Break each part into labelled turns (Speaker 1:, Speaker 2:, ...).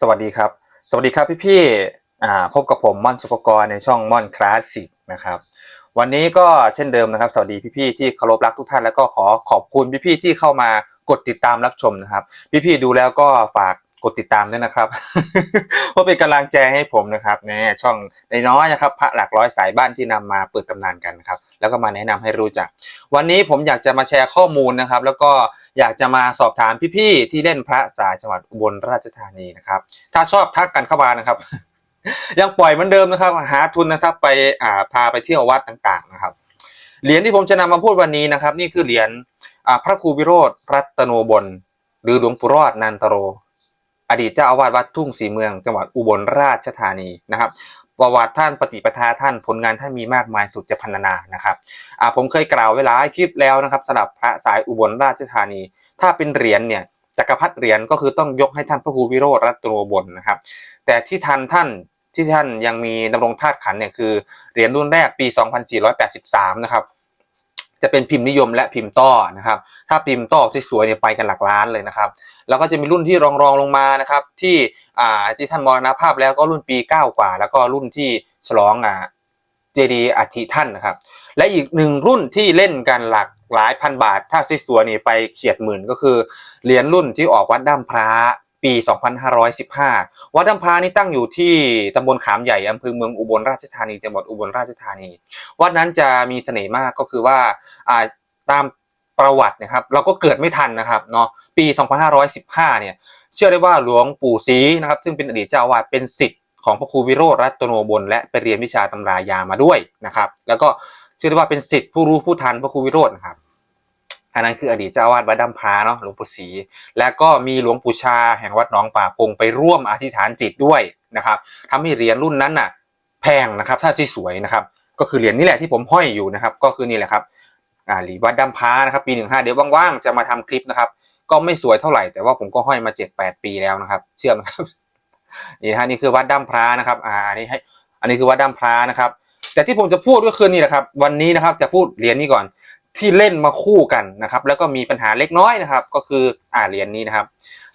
Speaker 1: สวัสดีครับ สวัสดีครับพี่พี่ๆอ่าพบกับผมม่อนสุภกรในช่องม่อนคลาสสิกนะครับ วันนี้ก็เช่นเดิมนะครับ สวัสดีพี่พี่ๆที่เคารพรักทุกท่านแล้วก็ขอขอบคุณพี่พี่ๆที่เข้ามากดติดตามรับชมนะครับ พี่พี่ๆดูแล้วก็ฝากกดติดตามด้วยนะครับเพราะเป็นกำลังใจให้ผมนะครับในช่องในน้อยนะครับ พระหลักร้อยสายบ้านที่นำมาเปิดตำนานกันนะครับ แล้วก็มาแนะนำให้รู้จัก วันนี้ผมอยากจะมาแชร์ข้อมูลนะครับ แล้วก็อยากจะมาสอบถามพี่ๆที่เล่นพระสายจังหวัดอุบลราชธานีนะครับ ถ้าชอบทักกันเข้ามานะครับ ยังปล่อยเหมือนเดิมนะครับ หาทุนนะครับไปอ่าพาไปเที่ยววัดต่างๆนะครับเหรียญที่ผมจะนำมาพูดวันนี้นะครับ นี่คือเหรียญพระครูวิโรธรัตโนบลหรือหลวงปู่รอดนันตโร อดีตเจ้าอาวาสวัดทุ่งศรีเมือง จังหวัดอุบลราชธานีนะครับ ประวัติท่านปฏิปทาท่านผลงานท่านมีมากมายสุดจะพรรณนานะครับอ่าผมเคยกล่าวเวลาคลิปแล้วนะครับสำหรับพระสายอุบลราชธานี ถ้าเป็นเหรียญเนี่ยจักรพรรดิเหรียญก็คือต้องยกให้ท่านพระครูวิโรธรัตโนบลนะครับ แต่ที่ทันท่านที่ท่านยังมีดำรงธาตุขันเนี่ยคือเหรียญรุ่นแรกปี 2483 นะครับ จะเป็นพิมพ์นิยมและพิมพ์ต้อนะครับ ถ้าพิมพ์ต้อสวยๆเนี่ยไปกันหลักล้านเลยนะครับ แล้วก็จะมีรุ่นที่รองรองลงมานะครับ ที่อ่าที่ท่านมรณภาพแล้วก็รุ่นปี 9 กว่า แล้วก็รุ่นที่ฉลองอ่าเจดีย์อัฐิท่านนะครับ และอีกหนึ่งรุ่นที่เล่นกันหลักหลายพันบาท ถ้าสวยๆนี่ไปเฉียดหมื่นก็คือเหรียญรุ่นที่ออกวัดด้ามพระ ปี 2515 วัดด้ามพระนี่ตั้งอยู่ที่ตำบลขามใหญ่อำเภอเมืองอุบลราชธานีจังหวัดอุบลราชธานี วัดนั้นจะมีเสน่ห์มากก็คือว่าตามประวัตินะครับ เราก็เกิดไม่ทันนะครับเนาะปี 2515 เนี่ยเชื่อได้ว่าหลวงปู่ศรีนะครับ ซึ่งเป็นอดีตเจ้าอาวาสเป็นศิษย์ของพระครูวิโรธรัตโนบลและไปเรียนวิชาตำรายามาด้วยนะครับ แล้วก็เชื่อได้ว่าเป็นศิษย์ผู้รู้ผู้ทันพระครูวิโรธนะครับ อันนั้นคืออดีตเจ้าอาวาสวัดดำพาเนาะหลวงปู่ศรีและก็มีหลวงปู่ชาแห่งวัดหนองป่าพงไปร่วมอธิษฐานจิตด้วยนะครับทำให้เหรียญรุ่นนั้นน่ะ แพงนะครับถ้าที่สวยนะครับ ก็คือเหรียญนี่แหละที่ผมห้อยอยู่นะครับ ก็คือนี่แหละครับอ่าหรีวัดดำพานะครับ ปีหนึ่งห้าเดี๋ยวว่างๆจะมาทำคลิปนะครับ ก็ไม่สวยเท่าไหร่แต่ว่าผมก็ห้อยมาเจ็ดแปดปีแล้วนะครับ เชื่อไหมครับนี่ฮะนี่คือวัดด้ามพานะครับ อ่าอันนี้ให้ อันนี้คือวัดด้ามพานะครับ แต่ที่ผมจะพูดก็คือนี่แหละครับ วันนี้นะครับจะพูดเหรียญนี้ก่อน ที่เล่นมาคู่กันนะครับ แล้วก็มีปัญหาเล็กน้อยนะครับ ก็คืออ่าเหรียญนี้นะครับ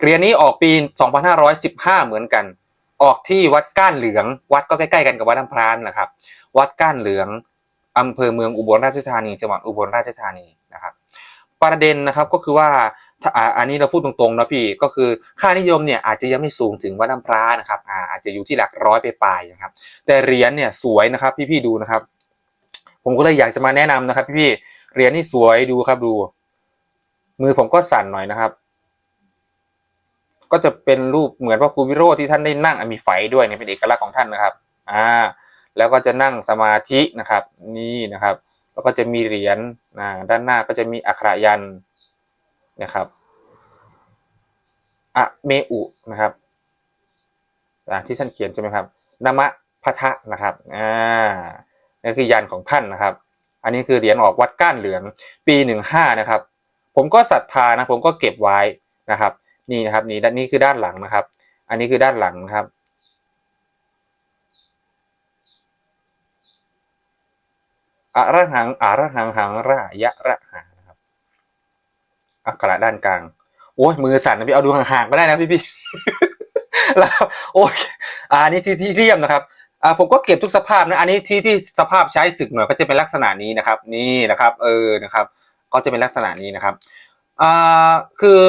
Speaker 1: เหรียญนี้ออกปี 2515 เหมือนกัน ออกที่วัดก้านเหลือง วัดก็ใกล้ๆกันกับวัดด้ามพรานนะครับ วัดก้านเหลืองอำเภอเมืองอุบลราชธานีจังหวัดอุบลราชธานีนะครับ ประเด็นนะครับก็คือว่าอันนี้เราพูดตรงๆนะพี่ก็คือค่านิยมเนี่ยอาจจะยังไม่สูงถึงวัดน้ำพร้านะครับอาจจะอยู่ที่หลักร้อยไปปลายนะครับ แต่เหรียญเนี่ยสวยนะครับพี่ๆดูนะครับ ผมก็เลยอยากจะมาแนะนำนะครับพี่ๆ เหรียญนี่สวยดูครับดู มือผมก็สั่นหน่อยนะครับ ก็จะเป็นรูปเหมือนพระครูวิโรธที่ท่านได้นั่งมีไฟด้วยเนี่ยเป็นเอกลักษณ์ของท่านนะครับ อ่า แล้วก็จะนั่งสมาธินะครับ นี่นะครับ แล้วก็จะมีเหรียญอ่าด้านหน้าก็จะมีอักขรยันนะครับอะเมอุนะครับอ่าที่ท่านเขียนใช่ไหมครับนามะพะทะนะครับ อ่า นี่คือยันของท่านนะครับ อันนี้คือเหรียญออกวัดก้านเหลืองปีหนึ่งห้านะครับ ผมก็ศรัทธานะผมก็เก็บไว้นะครับ นี่นะครับนี่นนี้คือด้านหลังนะครับ อันนี้คือด้านหลังนะครับอะระหังอะระหังหังระยะระหานะครับอักขระด้านกลางโอ้ยมือสั่นนะพี่เอาดูห่างๆก็ได้นะพี่พี่แล้วโอ้ยอ่านี่ที่ที่เรียมนะครับ อ่าผมก็เก็บทุกสภาพนะอันนี้ที่ที่สภาพใช้ศึกหน่อยก็จะเป็นลักษณะนี้นะครับ นี่นะครับ เออนะครับ ก็จะเป็นลักษณะนี้นะครับอ่าคือ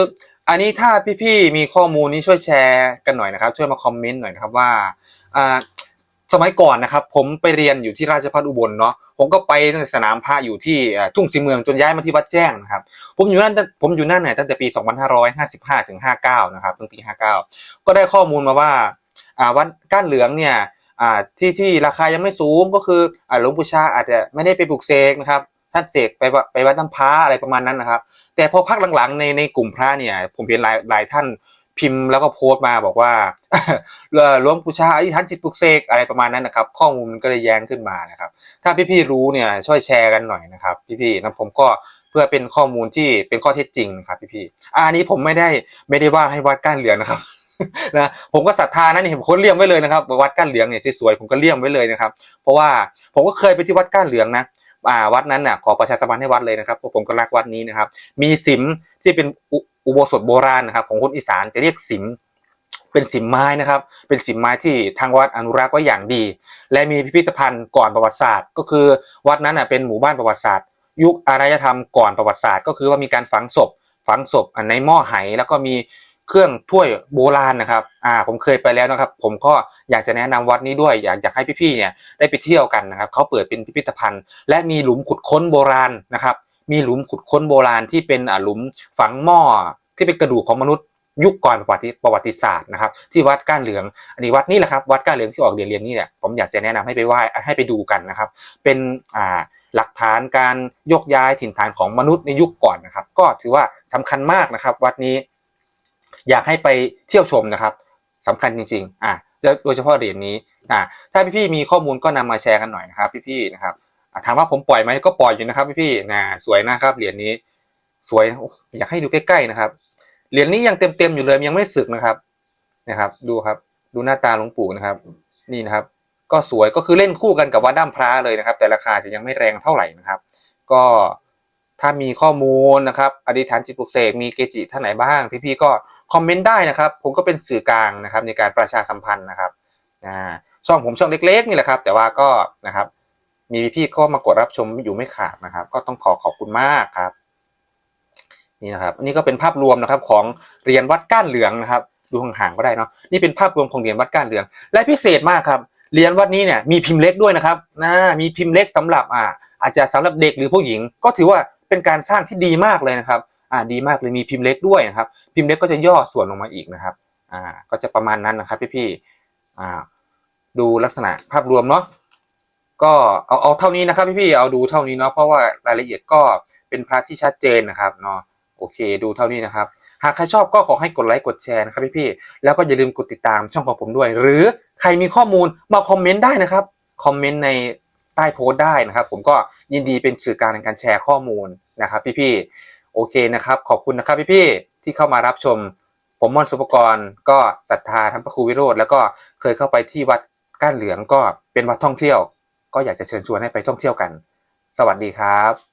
Speaker 1: อันนี้ถ้าพี่ๆมีข้อมูลนี้ช่วยแชร์กันหน่อยนะครับ ช่วยมาคอมเมนต์หน่อยนะครับว่าอ่าสมัยก่อนนะครับ ผมไปเรียนอยู่ที่ราชภัฏอุบลเนาะผมก็ไปตั้งแต่สนามพระอยู่ที่ทุ่งศรีเมืองจนย้ายมาที่วัดแจ้งนะครับ ผมอยู่นั่นผมอยู่นั่นเนี่ยตั้งแต่ปี 2555 ถึง 59 นะครับตั้งปี 59 ก็ได้ข้อมูลมาว่าอ่าวัดก้านเหลืองเนี่ย อ่าที่ที่ราคายังไม่สูงก็คืออ่าหลวงปู่ชาอาจจะไม่ได้ไปปลูกเสกนะครับท่านเสกไปวัดไปวัดน้ำพระอะไรประมาณนั้นนะครับ แต่พอพักหลังๆในในกลุ่มพระเนี่ย ผมเห็นหลายหลายท่านพิมพ์แล้วก็โพสต์มาบอกว่าหลวงปู่ชาอธิษฐานจิตปลุกเสกอะไรประมาณนั้นนะครับ ข้อมูลมันก็เลยแย้งขึ้นมานะครับ ถ้าพี่ๆรู้เนี่ยช่วยแชร์กันหน่อยนะครับ พี่ๆนะผมก็เพื่อเป็นข้อมูลที่เป็นข้อเท็จจริงนะครับ พี่ๆอะอันนี้ผมไม่ได้ไม่ได้ว่าให้วัดก้านเหลืองนะครับ นะผมก็ศรัทธานะนี่ผมคนเลี่ยมไว้เลยนะครับวัดก้านเหลืองเนี่ยสวยๆผมก็เลี่ยมไว้เลยนะครับ เพราะว่าผมก็เคยไปที่วัดก้านเหลืองนะอ่าวัดนั้นน่ะขอประชาสัมพันธ์ให้วัดเลยนะครับเพราะผมก็รักวัดนี้นะครับ มีสิมที่เป็นอุอุโบสถโบราณนะครับ ของคนอีสานจะเรียกสิมเป็นสิมไม้นะครับ เป็นสิมไม้ที่ทางวัดอนุรักษ์ไว้อย่างดี และมีพิพิธภัณฑ์ก่อนประวัติศาสตร์ ก็คือวัดนั้นน่ะเป็นหมู่บ้านประวัติศาสตร์ ยุคอารยธรรมก่อนประวัติศาสตร์ ก็คือว่ามีการฝังศพฝังศพในหม้อไหแล้วก็มี เครื่องถ้วยโบราณนะครับ อ่า ผมเคยไปแล้วนะครับ ผมก็อยากจะแนะนำวัดนี้ด้วย อยากอยากให้พี่ๆ เนี่ยได้ไปเที่ยวกันนะครับ เขาเปิดเป็นพิพิธภัณฑ์ และมีหลุมขุดค้นโบราณนะครับ มีหลุมขุดค้นโบราณที่เป็นอ่าหลุมฝังหม้อที่เป็นกระดูกของมนุษย์ยุคก่อนประวัติประวัติศาสตร์นะครับ ที่วัดก้านเหลือง อันนี้วัดนี้แหละครับ วัดก้านเหลืองที่ออกเรียนเรียนนี่เนี่ยผมอยากจะแนะนำให้ไปไหว้ให้ไปดูกันนะครับ เป็นอ่าหลักฐานการยกย้ายถิ่นฐานของมนุษย์ในยุคก่อนนะครับ ก็ถือว่าสำคัญมากนะครับ วัดนี้ อยากให้ไปเที่ยวชมนะครับสำคัญจริงๆอ่าโดยเฉพาะเหรียญนี้อ่าถ้าพี่ๆมีข้อมูลก็นำมาแชร์กันหน่อยนะครับ พี่ๆนะครับถามว่าผมปล่อยไหมก็ปล่อยอยู่นะครับพี่ๆนะสวยนะครับเหรียญนี้สวยอยากให้ดูใกล้ๆนะครับเหรียญนี้ยังเต็มๆอยู่เลยยังไม่สึกนะครับนะครับ ดูครับ ดูหน้าตาหลวงปู่นะครับ นี่นะครับ ก็สวยก็คือเล่นคู่กันกับวัดด้ามพระเลยนะครับ แต่ราคาจะยังไม่แรงเท่าไหร่นะครับ ก็ถ้ามีข้อมูลนะครับ อธิษฐานจิตปลุกเสกมีเกจิท่านไหนบ้าง พี่ๆก็ คอมเมนต์ได้นะครับ ผมก็เป็นสื่อกลางนะครับ ในการประชาสัมพันธ์นะครับอ่าช่องผมช่องเล็กๆนี่แหละครับ แต่ว่าก็นะครับ มีพี่ๆก็มากดรับชมอยู่ไม่ขาดนะครับ ก็ต้องขอขอบคุณมากครับนี่นะครับนนี้ก็เป็นภาพรวมนะครับของเรียญวัดก้านเหลืองนะครับ ดูห่างๆก็ได้เนาะนี่เป็นภาพรวมของเรียญวัดก้านเหลือง และพิเศษมากครับเรียญวัดนี้เนี่ยมีพิมพ์เล็กด้วยนะครับนะมีพิมพ์เล็กสำหรับอ่าอาจจะสำหรับเด็กหรือผู้หญิง ก็ถือว่าเป็นการสร้างที่ดีมากเลยนะครับ อ่าดีมากเลยมีพิมพ์เล็กด้วยนะครับ พิมพ์เล็กก็จะย่อส่วนลงมาอีกนะครับอ่าก็จะประมาณนั้นนะครับพี่ๆอ่าดูลักษณะภาพรวมเนาะก็เอาเอาเท่านี้นะครับพี่ๆเอาดูเท่านี้เนาะเพราะว่ารายละเอียดก็เป็นพระที่ชัดเจนนะครับเนาะโอเค ดูเท่านี้นะครับ หากใครชอบก็ขอให้กดไลค์กดแชร์นะครับพี่ๆแล้วก็อย่าลืมกดติดตามช่องของผมด้วย หรือใครมีข้อมูลมาคอมเมนต์ได้นะครับคอมเมนต์ในใต้โพสต์ได้นะครับ ผมก็ยินดีเป็นสื่อกลางในการแชร์ข้อมูลนะครับ พี่ๆ โอเคนะครับ ขอบคุณนะครับพี่ๆที่เข้ามารับชม ผมมอนสุปกรณ์ก็ศรัทธาท่านพระครูวิโรธแล้วก็เคยเข้าไปที่วัดก้านเหลืองก็เป็นวัดท่องเที่ยว ก็อยากจะเชิญชวนให้ไปท่องเที่ยวกัน สวัสดีครับ